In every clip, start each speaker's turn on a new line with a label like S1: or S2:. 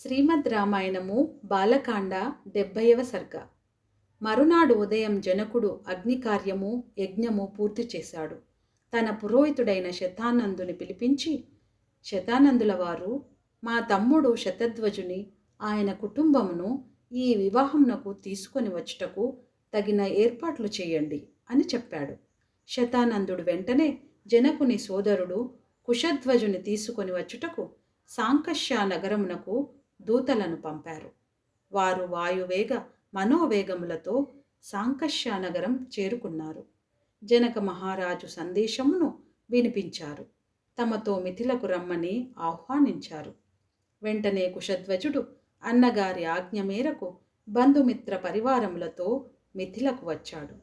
S1: శ్రీమద్ రామాయణము బాలకాండ డెబ్భైవ సర్గ. మరునాడు ఉదయం జనకుడు అగ్నికార్యము యజ్ఞము పూర్తి చేశాడు. తన పురోహితుడైన శతానందుని పిలిపించి శతానందుల వారు మా తమ్ముడు శతధ్వజుని ఆయన కుటుంబమును ఈ వివాహమునకు తీసుకొని వచ్చుటకు తగిన ఏర్పాట్లు చేయండి అని చెప్పాడు. శతానందుడు వెంటనే జనకుని సోదరుడు కుశధ్వజుని తీసుకొని వచ్చుటకు సాంకష్య నగరమునకు దూతలను పంపారు. వారు వాయువేగ మనోవేగములతో సాంకష్య నగరం చేరుకున్నారు. జనక మహారాజు సందేశమును వినిపించారు. తమతో మిథిలకు రమ్మని ఆహ్వానించారు. వెంటనే కుశధ్వజుడు అన్నగారి ఆజ్ఞ మేరకు బంధుమిత్ర పరివారములతో మిథిలకు వచ్చాడు.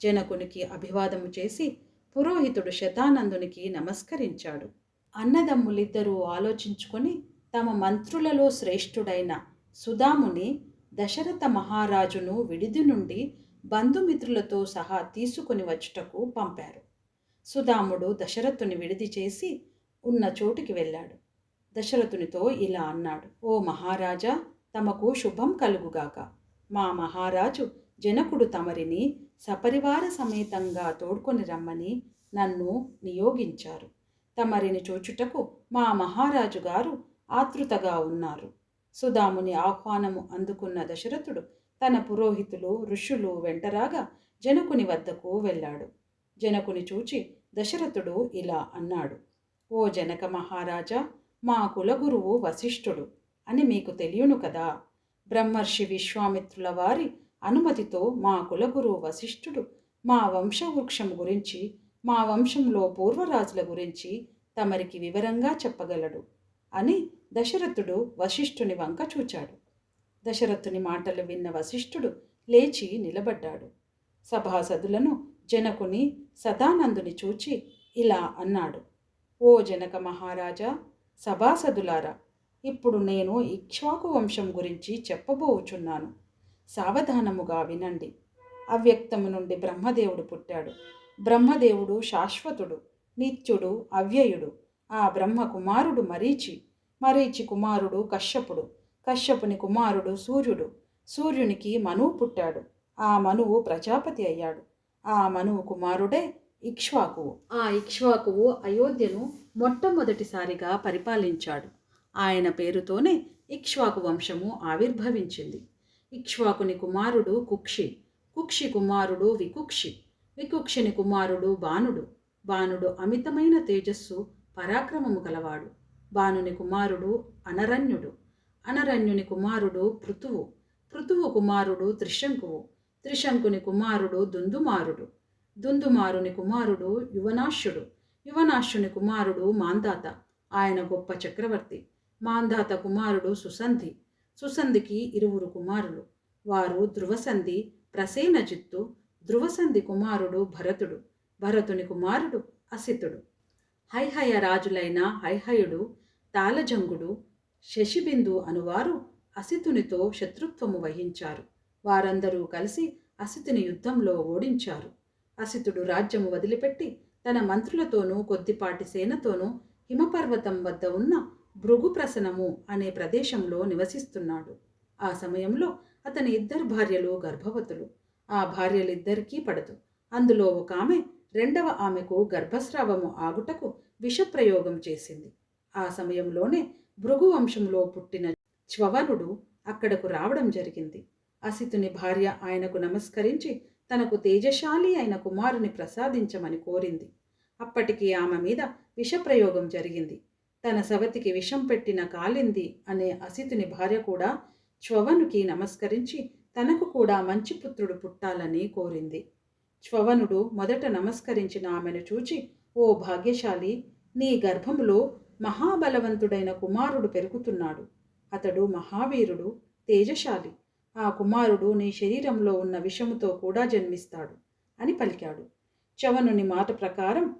S1: జనకునికి అభివాదము చేసి పురోహితుడు శతానందునికి నమస్కరించాడు. అన్నదమ్ములిద్దరూ ఆలోచించుకొని తమ మంత్రులలో శ్రేష్ఠుడైన సుధాముని దశరథ మహారాజును విడిది నుండి బంధుమిత్రులతో సహా తీసుకుని వచ్చుటకు పంపారు. సుధాముడు దశరథుని విడిది చేసి ఉన్న చోటుకి వెళ్ళాడు. దశరథునితో ఇలా అన్నాడు ఓ మహారాజా తమకు శుభం కలుగుగాక. మా మహారాజు జనకుడు తమరిని సపరివార సమేతంగా తోడ్కొని రమ్మని నన్ను నియోగించారు. తమరిని చూచుటకు మా మహారాజు గారు ఆతృతగా ఉన్నారు. సుధాముని ఆహ్వానము అందుకున్న దశరథుడు తన పురోహితులు ఋషులు వెంటరాగా జనకుని వద్దకు వెళ్ళాడు. జనకుని చూచి దశరథుడు ఇలా అన్నాడు ఓ జనక మహారాజా మా కులగురువు వశిష్ఠుడు అని మీకు తెలియను కదా? బ్రహ్మర్షి విశ్వామిత్రుల వారి అనుమతితో మా కులగురువు వశిష్ఠుడు మా వంశవృక్షం గురించి మా వంశంలో పూర్వరాజుల గురించి తమరికి వివరంగా చెప్పగలడు అని దశరథుడు వశిష్ఠుని వంక చూచాడు. దశరథుని మాటలు విన్న వశిష్ఠుడు లేచి నిలబడ్డాడు. సభాసదులను జనకుని సదానందుని చూచి ఇలా అన్నాడు. ఓ జనక మహారాజా సభాసదులారా ఇప్పుడు నేను ఇక్ష్వాకు వంశం గురించి చెప్పబోచున్నాను. సావధానముగా వినండి. అవ్యక్తము నుండి బ్రహ్మదేవుడు పుట్టాడు. బ్రహ్మదేవుడు శాశ్వతుడు నిత్యుడు అవ్యయుడు. ఆ బ్రహ్మ కుమారుడు మరీచి మరీచి కుమారుడు కశ్యపుడు కశ్యపుని కుమారుడు సూర్యుడు. సూర్యునికి మనువు పుట్టాడు. ఆ మనువు ప్రజాపతి అయ్యాడు. ఆ మనువు కుమారుడే ఇక్ష్వాకువు. ఆ ఇక్ష్వాకువు అయోధ్యను మొట్టమొదటిసారిగా పరిపాలించాడు. ఆయన పేరుతోనే ఇక్ష్వాకు వంశము ఆవిర్భవించింది. ఇక్ష్వాకుని కుమారుడు కుక్షి. కుక్షి కుమారుడు వికుక్షి. వికుక్షిని కుమారుడు బాణుడు. బాణుడు అమితమైన తేజస్సు పరాక్రమము గలవాడు. భానుని కుమారుడు అనరణ్యుడు. అనరణ్యుని కుమారుడు పృతువు పృతువు కుమారుడు త్రిశంకువు. త్రిశంకుని కుమారుడు దుందుమారుడు. దుందుమారుని కుమారుడు యువనాశ్యుడు. యువనాశ్యుని కుమారుడు మాందాత. ఆయన గొప్ప చక్రవర్తి. మాందాత కుమారుడు సుసంధి. సుసంధికి ఇరువురు కుమారులు. వారు ధ్రువసంధి ప్రసేనజిత్తు ధ్రువసంధి కుమారుడు భరతుడు. భరతుని కుమారుడు అసితుడు. హైహయ రాజులైన హైహయుడు తాళజంగుడు శశిబిందు అనువారు అసితునితో శత్రుత్వము వహించారు. వారందరూ కలిసి అసితుని యుద్ధంలో ఓడించారు. అసితుడు రాజ్యము వదిలిపెట్టి తన మంత్రులతోనూ కొద్దిపాటి సేనతోనూ హిమపర్వతం వద్ద ఉన్న భృగుప్రసనము అనే ప్రదేశంలో నివసిస్తున్నాడు. ఆ సమయంలో అతని ఇద్దరు భార్యలు గర్భవతులు. ఆ భార్యలిద్దరికీ పడదు. అందులో ఒక ఆమె రెండవ ఆమెకు గర్భస్రావము ఆగుటకు విషప్రయోగం చేసింది. ఆ సమయంలోనే భృగు వంశంలో పుట్టిన చ్వవనుడు అక్కడకు రావడం జరిగింది. అసితుని భార్య ఆయనకు నమస్కరించి తనకు తేజశాలి అయిన కుమారుని ప్రసాదించమని కోరింది. అప్పటికి ఆమె మీద విషప్రయోగం జరిగింది. తన సవతికి విషం పెట్టిన కాలింది అనే అసితుని భార్య కూడా చ్వవనుకి నమస్కరించి తనకు కూడా మంచి పుత్రుడు పుట్టాలని కోరింది. శ్వవనుడు మొదట నమస్కరించిన ఆమెను చూచి ఓ భాగ్యశాలి నీ గర్భములో మహాబలవంతుడైన కుమారుడు పెరుగుతున్నాడు. అతడు మహావీరుడు తేజశాలి. ఆ కుమారుడు నీ శరీరంలో ఉన్న విషముతో కూడా జన్మిస్తాడు అని పలికాడు. చవనుని మాట ప్రకారం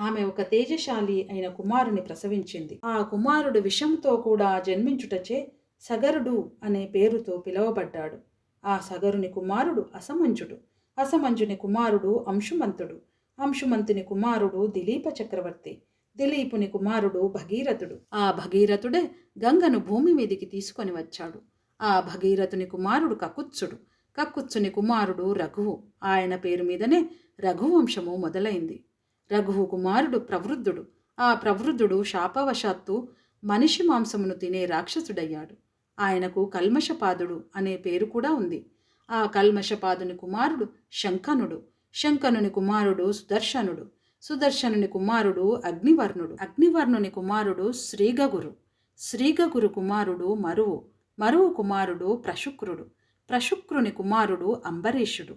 S1: ఆమె ఒక తేజశాలి అయిన కుమారుని ప్రసవించింది. ఆ కుమారుడు విషంతో కూడా జన్మించుటచే సగరుడు అనే పేరుతో పిలువబడ్డాడు. ఆ సగరుని కుమారుడు అసమంజుడు. అసమంజుని కుమారుడు అంశుమంతుడు. అంశుమంతుని కుమారుడు దిలీప చక్రవర్తి. దిలీపుని కుమారుడు భగీరథుడు. ఆ భగీరథుడే గంగను భూమి మీదికి తీసుకొని వచ్చాడు. ఆ భగీరథుని కుమారుడు కకుత్సుడు. కక్కుత్సుని కుమారుడు రఘువు. ఆయన పేరు మీదనే రఘువంశము మొదలైంది. రఘువు కుమారుడు ప్రవృద్ధుడు. ఆ ప్రవృద్ధుడు శాపవశాత్తు మనిషి మాంసమును తినే రాక్షసుడయ్యాడు. ఆయనకు కల్మషపాదుడు అనే పేరు కూడా ఉంది. ఆ కల్మషపాదుని కుమారుడు శంకనుడు శంకనుని కుమారుడు సుదర్శనుడు. సుదర్శనుని కుమారుడు అగ్నివర్ణుడు. అగ్నివర్ణుని కుమారుడు శ్రీగగురు. శ్రీగగురు కుమారుడు మరువు. మరువు కుమారుడు ప్రశుక్రుడు. ప్రశుక్రుని కుమారుడు అంబరీషుడు.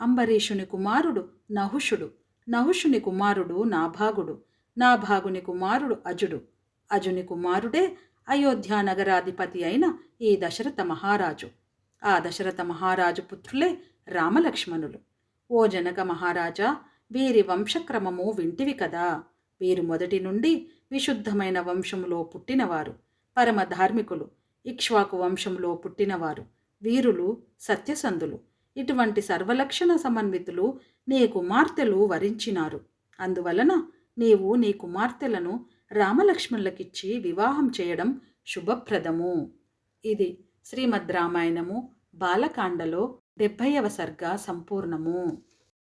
S1: అంబరీషుని కుమారుడు నహుషుడు. నహుషుని కుమారుడు నాభాగుడు. నాభాగుని కుమారుడు అజుడు. అజుని కుమారుడే అయోధ్యానగరాధిపతి అయిన ఈ దశరథ మహారాజు. ఆ దశరథ మహారాజు పుత్రులే రామలక్ష్మణులు. ఓ జనక మహారాజా వీరి వంశక్రమము వింటివి కదా. వీరు మొదటి నుండి విశుద్ధమైన వంశములో పుట్టినవారు పరమ ధార్మికులు. ఇక్ష్వాకు వంశంలో పుట్టినవారు వీరులు సత్యసంధులు. ఇటువంటి సర్వలక్షణ సమన్వితులు నీ కుమార్తెలు వరించినారు. అందువలన నీవు నీ కుమార్తెలను రామలక్ష్మణులకిచ్చి వివాహం చేయడం శుభప్రదము. ఇది శ్రీమద్ రామాయణము బాలకాండలో డెబ్భైవ సర్గ సంపూర్ణము.